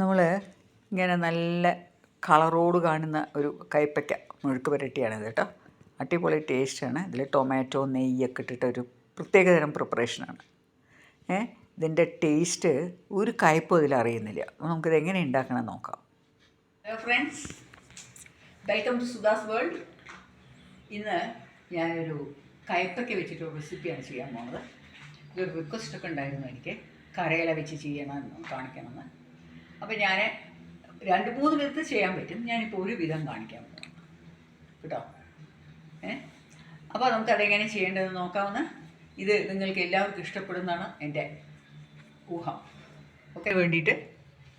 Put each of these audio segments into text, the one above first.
നമ്മൾ ഇങ്ങനെ നല്ല കളറോട് കാണുന്ന ഒരു കൈപ്പയ്ക്ക മുഴുക്ക് പുരട്ടിയാണിത് കേട്ടോ. അടിപൊളി ടേസ്റ്റാണ്. ഇതിൽ ടൊമാറ്റോ നെയ്യൊക്കെ ഇട്ടിട്ട് ഒരു പ്രത്യേകതരം പ്രിപ്പറേഷനാണ് ഏ ഇതിന്റെ ടേസ്റ്റ് ഒരു കയ്പ്പും ഇതിൽ അറിയുന്നില്ല. അപ്പോൾ നമുക്കിത് എങ്ങനെ ഉണ്ടാക്കണം നോക്കാം. Hello friends welcome to Sudha's world ഇന്ന് ഞാനൊരു കയ്പ്പയ്ക്ക വെച്ചിട്ടൊരു റെസിപ്പിയാണ് ചെയ്യാൻ പോകുന്നത് ഇതൊരു റിക്വസ്റ്റ് ഒക്കെ ഉണ്ടായിരുന്നു എനിക്ക്. കരയില വെച്ച് ചെയ്യണമെന്ന് കാണിക്കണമെന്ന്. അപ്പോൾ ഞാൻ രണ്ട് മൂന്ന് വിധത്തിൽ ചെയ്യാൻ പറ്റും. ഞാനിപ്പോൾ ഒരു വിധം കാണിക്കാൻ പോകും കേട്ടോ? ഏ? അപ്പോൾ നമുക്ക് അതെങ്ങനെ ചെയ്യേണ്ടതെന്ന് നോക്കാവുന്ന? ഇത് നിങ്ങൾക്ക് എല്ലാവർക്കും ഇഷ്ടപ്പെടുന്നതാണ് എന്റെ ഊഹം. ഒക്കെ വേണ്ടിയിട്ട്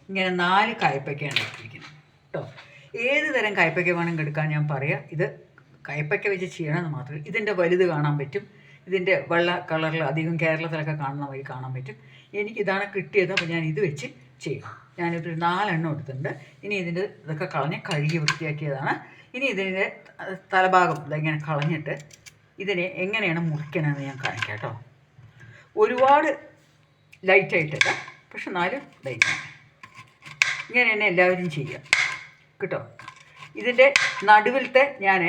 ഇങ്ങനെ നാല് കായ്പയ്ക്കാണ് എടുത്തിരിക്കുന്നത്. കേട്ടോ? ഏത് തരം കായ്പയ്ക്ക വേണമെങ്കിൽ എടുക്കാൻ ഞാൻ പറയാം. ഇത് കയ്പയ്ക്ക വെച്ച് ചെയ്യണമെന്ന് മാത്രമേ ഇതിന്റെ വലുത് കാണാൻ പറ്റും. ഇതിന്റെ വെള്ള കളറിൽ അധികം കേരളത്തിലൊക്കെ കാണുന്ന വഴി കാണാൻ പറ്റും. എനിക്കിതാണ് കിട്ടിയത് അപ്പോൾ ഞാൻ ഇത് വെച്ച് ചെയ്യും. ഞാനിപ്പോൾ ഒരു നാലെണ്ണം എടുത്തിട്ടുണ്ട്. ഇനി ഇതിന്റെ ഇതൊക്കെ കളഞ്ഞ് കഴുകി വൃത്തിയാക്കിയതാണ്. ഇനി ഇതിന്റെ തലഭാഗം ഇതെങ്ങനെ കളഞ്ഞിട്ട് ഇതിനെ എങ്ങനെയാണ് മുറിക്കണമെന്ന് ഞാൻ കാണിക്കാം കേട്ടോ. ഒരുപാട് ലൈറ്റായിട്ടല്ല പക്ഷെ നാല് ലൈറ്റാണ് ഇങ്ങനെ തന്നെ എല്ലാവരും ചെയ്യുക. കേട്ടോ? ഇതിന്റെ നടുവിലത്തെ ഞാൻ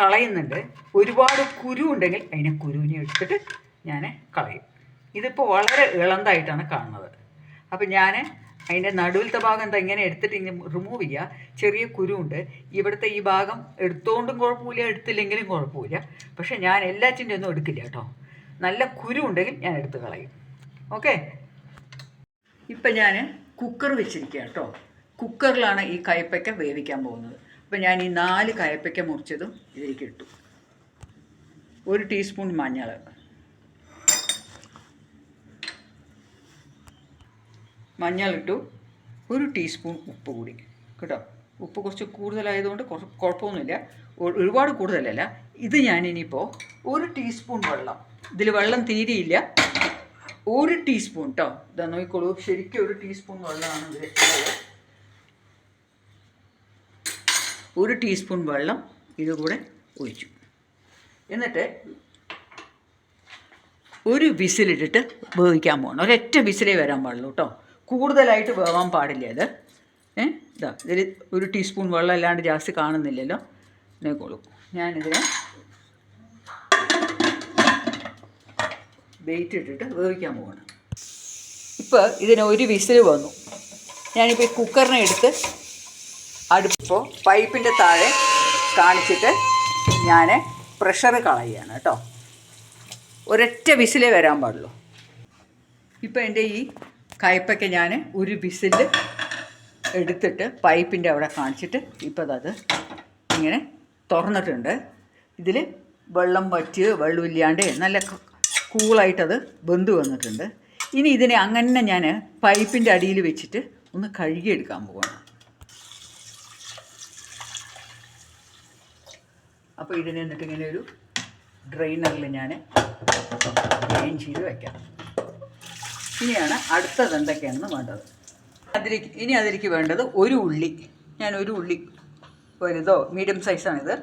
കളയുന്നുണ്ട്. ഒരുപാട് കുരു ഉണ്ടെങ്കിൽ അതിനെ കുരുവിനെ എടുത്തിട്ട് ഞാൻ കളയും. ഇതിപ്പോൾ വളരെ ഇളന്തായിട്ടാണ് കാണുന്നത്. അപ്പം ഞാൻ അതിന്റെ നടുവിലത്തെ ഭാഗം എന്താ ഇങ്ങനെ എടുത്തിട്ട് ഇങ്ങനെ റിമൂവ് ചെയ്യുക ചെറിയ കുരുണ്ട് ഇവിടുത്തെ ഈ ഭാഗം എടുത്തോണ്ടും കുഴപ്പമില്ല എടുത്തില്ലെങ്കിലും കുഴപ്പമില്ല. പക്ഷേ ഞാൻ എല്ലാറ്റിന്റെ ഒന്നും എടുക്കില്ല കേട്ടോ. നല്ല കുരു ഉണ്ടെങ്കിൽ ഞാൻ എടുത്ത് കളയും. ഓക്കെ? ഇപ്പം ഞാൻ കുക്കർ വെച്ചിരിക്കുക കേട്ടോ. കുക്കറിലാണ് ഈ കയ്പ്പയ്ക്ക വേവിക്കാൻ പോകുന്നത്. അപ്പം ഞാൻ ഈ നാല് കയ്പ്പയ്ക്ക മുറിച്ചതും ഇതിലേക്ക് ഇട്ടു. ഒരു ടീസ്പൂൺ മഞ്ഞൾ. മഞ്ഞൾ ഇട്ടു ഒരു ടീസ്പൂൺ ഉപ്പ് കൂടി. കേട്ടോ? ഉപ്പ് കുറച്ച് കൂടുതലായതുകൊണ്ട് കുഴപ്പമൊന്നുമില്ല. ഒരുപാട് കൂടുതലല്ല. ഇത് ഞാനിനിയിപ്പോൾ ഒരു ടീസ്പൂൺ വെള്ളം. ഇതിൽ വെള്ളം തീരെയില്ല. ഒരു ടീസ്പൂൺ കേട്ടോ ഇതാ നോക്കിക്കോളൂ. ശരിക്കും ഒരു ടീസ്പൂൺ വെള്ളമാണ് ഒരു ടീസ്പൂൺ വെള്ളം ഇതുകൂടെ ഒഴിച്ചു. എന്നിട്ട് ഒരു വിസിലിട്ടിട്ട് വേവിക്കാൻ പോകണം ഒരൊറ്റ വിസിലേ വരാൻ പാടുള്ളൂ കേട്ടോ കൂടുതലായിട്ട് വേവാൻ പാടില്ല അത് ഏ ഇതാ ഇതിൽ ഒരു ടീസ്പൂൺ വെള്ളം അല്ലാണ്ട് ജാസ്തി കാണുന്നില്ലല്ലോ. നോക്കോളൂ ഞാനിതിനെ വെയിറ്റ് ഇട്ടിട്ട് വേവിക്കാൻ പോകണം ഇപ്പോൾ ഇതിന് ഒരു വിസിൽ വന്നു. ഞാനിപ്പോൾ ഈ കുക്കറിനെ എടുത്ത് അടുപ്പിപ്പോൾ പൈപ്പിന്റെ താഴെ കാണിച്ചിട്ട് ഞാൻ പ്രഷർ കളയുകയാണ് കേട്ടോ. ഒരൊറ്റ വിസിലേ വരാൻ പാടുള്ളൂ. ഇപ്പോൾ എന്റെ ഈ കയ്പയ്ക്ക് ഞാൻ ഒരു വിസിൽ എടുത്തിട്ട് പൈപ്പിന്റെ അവിടെ കാണിച്ചിട്ട് ഇപ്പോൾ അത് ഇങ്ങനെ തുറന്നിട്ടുണ്ട്. ഇതിൽ വെള്ളം വറ്റി വെള്ളമില്ലാണ്ട് നല്ല കൂളായിട്ടത് ബന്ധു വന്നിട്ടുണ്ട്. ഇനി ഇതിനെ അങ്ങനെ ഞാൻ പൈപ്പിന്റെ അടിയിൽ വെച്ചിട്ട് ഒന്ന് കഴുകിയെടുക്കാൻ പോവാണ്. അപ്പോൾ ഇതിനെ എന്നിട്ട് ഇങ്ങനെ ഒരു ഡ്രെയിനറിൽ ഞാൻ ക്ലീൻ ചെയ്ത് വയ്ക്കാം ഇനിയാണ് അടുത്തത് എന്തൊക്കെയാണെന്ന് വേണ്ടത്. അതിലേക്ക് ഇനി അതിലേക്ക് വേണ്ടത് ഒരു ഉള്ളി. ഞാൻ ഒരു ഉള്ളി വലുതോ മീഡിയം സൈസാണിത്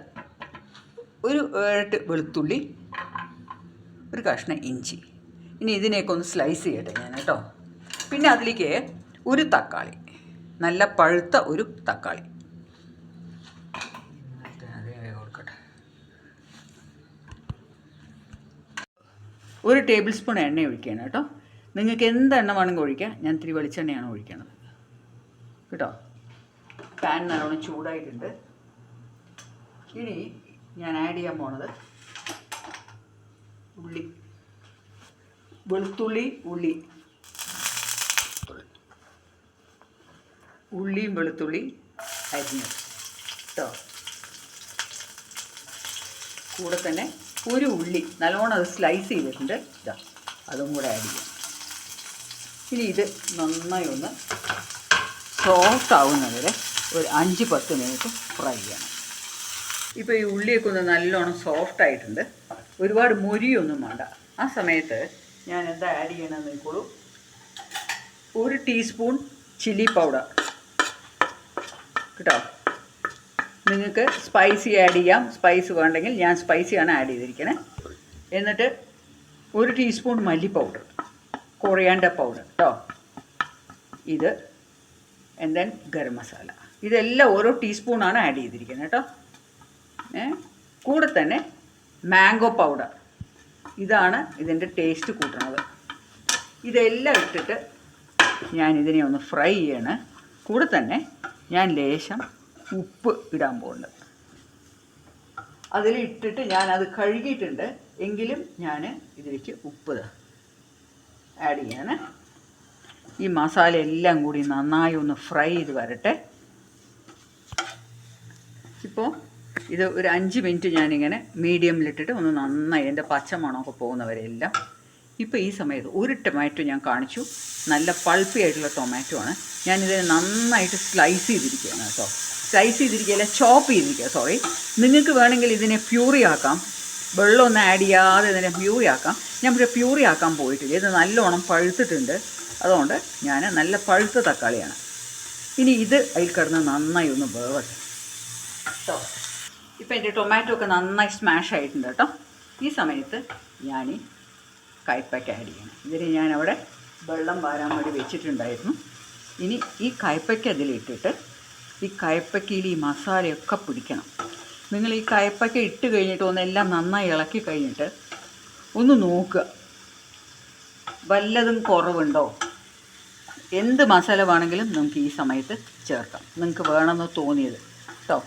ഒരു ഏഴെട്ട് വെളുത്തുള്ളി ഒരു കഷ്ണം ഇഞ്ചി. ഇനി ഇതിനെയൊക്കെ ഒന്ന് സ്ലൈസ് ചെയ്യട്ടെ ഞാൻ കേട്ടോ. പിന്നെ അതിലേക്ക് ഒരു തക്കാളി നല്ല പഴുത്ത ഒരു തക്കാളി. ഒരു ടേബിൾ സ്പൂൺ എണ്ണ ഒഴിക്കുകയാണ് കേട്ടോ. നിങ്ങൾക്ക് എന്ത് എണ്ണ വേണമെങ്കിൽ ഒഴിക്കാം. ഞാൻ ഇത്തിരി വെളിച്ചെണ്ണയാണ് ഒഴിക്കണത്. കേട്ടോ? പാൻ നല്ലോണം ചൂടായിട്ടുണ്ട്. ഇനി ഞാൻ ആഡ് ചെയ്യാൻ പോണത് ഉള്ളി. വെളുത്തുള്ളി ഉള്ളി. ഉള്ളിയും വെളുത്തുള്ളി അരിഞ്ഞു കേട്ടോ? കൂടെ തന്നെ ഒരു ഉള്ളി. നല്ലോണം അത് സ്ലൈസ് ചെയ്തിട്ടുണ്ട്. ഇതാ അതും കൂടെ ആഡ് ചെയ്യാം. ഇനി ഇത് നന്നായി ഒന്ന് സോഫ്റ്റ് ആവുന്നത് വരെ ഒരു അഞ്ച് പത്ത് മിനിറ്റ് ഫ്രൈ ചെയ്യണം. ഇപ്പോൾ ഈ ഉള്ളിയൊക്കെ ഒന്ന് നല്ലോണം സോഫ്റ്റ് ആയിട്ടുണ്ട്. ഒരുപാട് മുരിയൊന്നും വേണ്ട. ആ സമയത്ത് ഞാൻ എന്താ ആഡ് ചെയ്യണമെന്ന് നോക്കോളൂ ഒരു ടീസ്പൂൺ ചില്ലി പൗഡർ കേട്ടോ? നിങ്ങൾക്ക് സ്പൈസി ആഡ് ചെയ്യാം. സ്പൈസ് വേണ്ടെങ്കിൽ ഞാൻ സ്പൈസിയാണ് ആഡ് ചെയ്തിരിക്കണേ. എന്നിട്ട് ഒരു ടീസ്പൂൺ മല്ലി പൗഡർ കൊറിയാണ്ടർ പൗഡർ കേട്ടോ ഇത് ആൻഡ് ദെൻ ഗരം മസാല ഇതെല്ലാം ഓരോ ടീസ്പൂണാണ് ആഡ് ചെയ്തിരിക്കുന്നത് കേട്ടോ കൂടെ തന്നെ മാംഗോ പൗഡർ ഇതാണ് ഇതിന്റെ ടേസ്റ്റ് കൂട്ടുന്നത്. ഇതെല്ലാം ഇട്ടിട്ട് ഞാൻ ഇതിനെ ഒന്ന് ഫ്രൈ ചെയ്യണം. കൂടെ തന്നെ ഞാൻ ലേശം ഉപ്പ് ഇടാൻ പോകുന്നുണ്ട് അതിൽ ഇട്ടിട്ട് ഞാൻ അത് കഴുകിയിട്ടുണ്ട്. എങ്കിലും ഞാൻ ഇതിലേക്ക് ഉപ്പ് ആഡ് ചെയ്യാണ്. ഈ മസാല എല്ലാം കൂടി നന്നായി ഒന്ന് ഫ്രൈ ചെയ്ത് വരട്ടെ. ഇപ്പോൾ ഇത് ഒരു അഞ്ച് മിനിറ്റ് ഞാനിങ്ങനെ മീഡിയമിലിട്ടിട്ട് ഒന്ന് നന്നായി എന്റെ പച്ചമണമൊക്കെ പോകുന്നവരെല്ലാം. ഇപ്പോൾ ഈ സമയത്ത് ഒരു ടൊമാറ്റോ ഞാൻ കാണിച്ചു. നല്ല പൾപ്പി ആയിട്ടുള്ള ടൊമാറ്റോ ആണ്. ഞാനിതിനെ നന്നായിട്ട് സ്ലൈസ് ചെയ്തിരിക്കുകയാണ് കേട്ടോ. സ്ലൈസ് ചെയ്തിരിക്കുകയല്ല ചോപ്പ് ചെയ്തിരിക്കുക സോറി നിങ്ങൾക്ക് വേണമെങ്കിൽ ഇതിനെ പ്യൂറി ആക്കാം. വെള്ളമൊന്നും ആഡ് ചെയ്യാതെ ഇതിനെ പ്യൂറി ആക്കാം. ഞാൻ പക്ഷേ പ്യൂറി ആക്കാൻ പോയിട്ടില്ല. ഇത് നല്ലോണം പഴുത്തിട്ടുണ്ട്. അതുകൊണ്ട് ഞാൻ നല്ല പഴുത്ത തക്കാളിയാണ്. ഇനി ഇത് അതിൽ കിടന്ന് നന്നായി ഒന്ന് വേവട്ടെ. കേട്ടോ ഇപ്പം എന്റെ ടൊമാറ്റോ ഒക്കെ നന്നായി സ്മാഷ് ആയിട്ടുണ്ട് കേട്ടോ. ഈ സമയത്ത് ഞാൻ ഈ കയ്പ്പയ്ക്ക ആഡ് ചെയ്യണം. ഇതിന് ഞാൻ അവിടെ വെള്ളം വാരാൻ വേണ്ടി വെച്ചിട്ടുണ്ടായിരുന്നു. ഇനി ഈ കയ്പ്പയ്ക്ക അതിലിട്ടിട്ട് ഈ കയ്പ്പയ്ക്കയിൽ ഈ മസാലയൊക്കെ പിടിക്കണം. നിങ്ങൾ ഈ കയപ്പൊക്കെ ഇട്ട് കഴിഞ്ഞിട്ട് ഒന്നെല്ലാം നന്നായി ഇളക്കി കഴിഞ്ഞിട്ട് ഒന്ന് നോക്കുക. വല്ലതും കുറവുണ്ടോ? എന്ത് മസാല വേണമെങ്കിലും നമുക്ക് ഈ സമയത്ത് ചേർക്കാം. നിങ്ങൾക്ക് വേണമെന്ന് തോന്നിയത് കേട്ടോ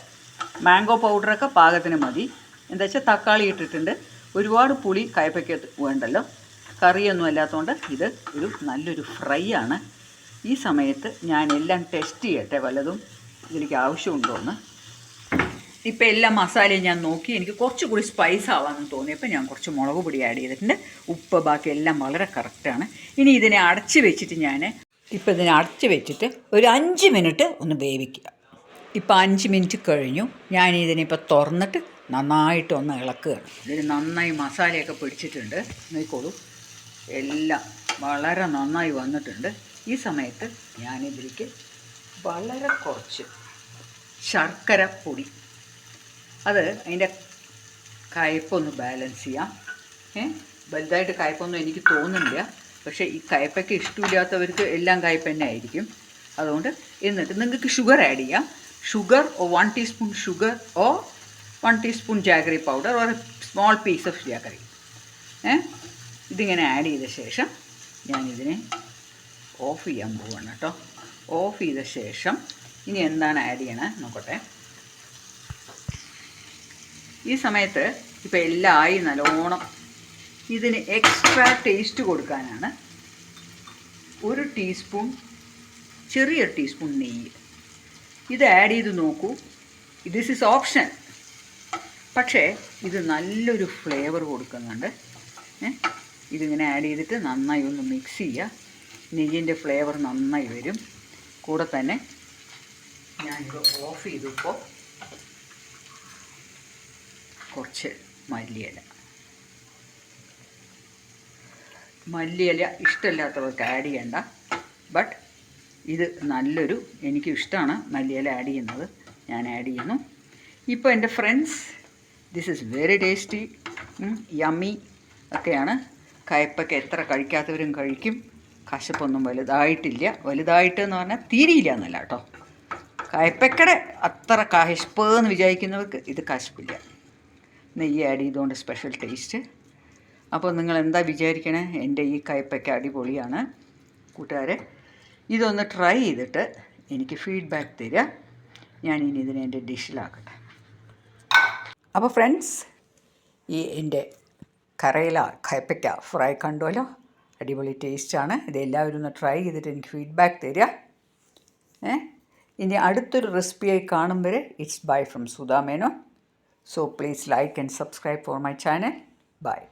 മാംഗോ പൗഡറൊക്കെ പാകത്തിന് മതി. എന്താ വെച്ചാൽ തക്കാളി ഇട്ടിട്ടുണ്ട്. ഒരുപാട് പുളി കയപ്പയ്ക്ക് വേണ്ടല്ലോ. കറിയൊന്നും അല്ലാത്തതുകൊണ്ട് ഇത് ഒരു നല്ലൊരു ഫ്രൈ ആണ്. ഈ സമയത്ത് ഞാൻ എല്ലാം ടെസ്റ്റ് ചെയ്യട്ടെ വല്ലതും. ഇതിലേക്ക് ആവശ്യമുണ്ടോ എന്ന് ഇപ്പം എല്ലാ മസാലയും ഞാൻ നോക്കി എനിക്ക് കുറച്ചുകൂടി സ്പൈസ് ആവാമെന്ന് തോന്നിയപ്പോൾ ഞാൻ കുറച്ച് മുളക് പൊടി ആഡ് ചെയ്തിട്ടുണ്ട്. ഉപ്പ് ബാക്കി എല്ലാം വളരെ കറക്റ്റാണ് ഇനി ഇതിനെ അടച്ച് വെച്ചിട്ട് ഞാൻ ഇപ്പം ഇതിനെ അടച്ച് വെച്ചിട്ട് ഒരു അഞ്ച് മിനിറ്റ് ഒന്ന് വേവിക്കുക. ഇപ്പം അഞ്ച് മിനിറ്റ് കഴിഞ്ഞു. ഞാൻ ഇതിനിപ്പോൾ തുറന്നിട്ട് നന്നായിട്ട് ഒന്ന് ഇളക്കുകയാണ് ഇതിന് നന്നായി മസാലയൊക്കെ പിടിച്ചിട്ടുണ്ട്. നോക്കോളൂ എല്ലാം വളരെ നന്നായി വന്നിട്ടുണ്ട്. ഈ സമയത്ത് ഞാനിതിലേക്ക് വളരെ കുറച്ച് ശർക്കര പൊടി അത് അതിന്റെ കയ്പൊന്ന് ബാലൻസ് ചെയ്യാം. ഏ? വലുതായിട്ട് കയ്പൊന്നും എനിക്ക് തോന്നുന്നില്ല. പക്ഷേ ഈ കയ്പൊക്കെ ഇഷ്ടമില്ലാത്തവർക്ക് എല്ലാം കയ്പ് തന്നെ ആയിരിക്കും. അതുകൊണ്ട് എന്നിട്ട് നിങ്ങൾക്ക് ഷുഗർ ആഡ് ചെയ്യാം. Sugar or one teaspoon sugar or one teaspoon jaggery powder or small piece of jaggery ഏ? ഇതിങ്ങനെ ആഡ് ചെയ്ത ശേഷം ഞാനിതിനെ ഓഫ് ചെയ്യാൻ പോവാണ് കേട്ടോ. ഓഫ് ചെയ്ത ശേഷം ഇനി എന്താണ് ആഡ് ചെയ്യണേ? നോക്കട്ടെ. ഈ സമയത്ത് ഇപ്പോൾ എല്ലാം ആയി നല്ലോണം. ഇതിന് എക്സ്ട്രാ ടേസ്റ്റ് കൊടുക്കാനാണ് ഒരു ടീസ്പൂൺ ചെറിയ ടീസ്പൂൺ നെയ്യ്. ഇത് ആഡ് ചെയ്ത് നോക്കൂ. ദിസ് ഈസ് ഓപ്ഷൻ പക്ഷേ ഇത് നല്ലൊരു ഫ്ലേവർ കൊടുക്കുന്നുണ്ട്. ഇതിങ്ങനെ ആഡ് ചെയ്തിട്ട് നന്നായി ഒന്ന് മിക്സ് ചെയ്യുക. നെയ്യിന്റെ ഫ്ലേവർ നന്നായി വരും. കൂടെ തന്നെ ഞാനിത് ഓഫ് ചെയ്തു ഇപ്പോൾ കുറച്ച് മല്ലിയില. മല്ലിയില ഇഷ്ടമില്ലാത്തവർക്ക് ആഡ് ചെയ്യണ്ട. ബട്ട് ഇത് നല്ലൊരു എനിക്ക് ഇഷ്ടമാണ് മല്ലിയില ആഡ് ചെയ്യുന്നത്. ഞാൻ ആഡ് ചെയ്യുന്നു. ഇപ്പോൾ എന്റെ friends this is very tasty yummy ഒക്കെയാണ്. കയ്പ്പൊക്കെ എത്ര കഴിക്കാത്തവരും കഴിക്കും. കശപ്പൊന്നും വലുതായിട്ടില്ല. വലുതായിട്ട് എന്ന് പറഞ്ഞാൽ തീരിയില്ല എന്നല്ല കേട്ടോ. കയ്പ്പക്കടെ അത്ര കശപ്പ് എന്ന് വിചാരിക്കുന്നവർക്ക് ഇത് കശപ്പില്ല. നെയ്യ് ആഡ് ചെയ്തുകൊണ്ട് സ്പെഷ്യൽ ടേസ്റ്റ് അപ്പോൾ നിങ്ങൾ എന്താ വിചാരിക്കണേ? എന്റെ ഈ കയ്പ്പയ്ക്ക അടിപൊളിയാണ്. കൂട്ടുകാരെ ഇതൊന്ന് ട്രൈ ചെയ്തിട്ട് എനിക്ക് ഫീഡ്ബാക്ക് തരിക ഞാൻ ഇനി ഇതിനെ എന്റെ ഡിഷിലാക്കട്ടെ അപ്പോൾ ഫ്രണ്ട്സ് ഈ എന്റെ കറയില കയ്പ്പയ്ക്ക ഫ്രൈ കണ്ടുവല്ലോ അടിപൊളി ടേസ്റ്റാണ് ഇത് എല്ലാവരും ഒന്ന് ട്രൈ ചെയ്തിട്ട് എനിക്ക് ഫീഡ്ബാക്ക് തരിക ഏ? ഇനി അടുത്തൊരു റെസിപ്പിയായി കാണും വരെ it's bye from Sudha So please like and subscribe for my channel. Bye.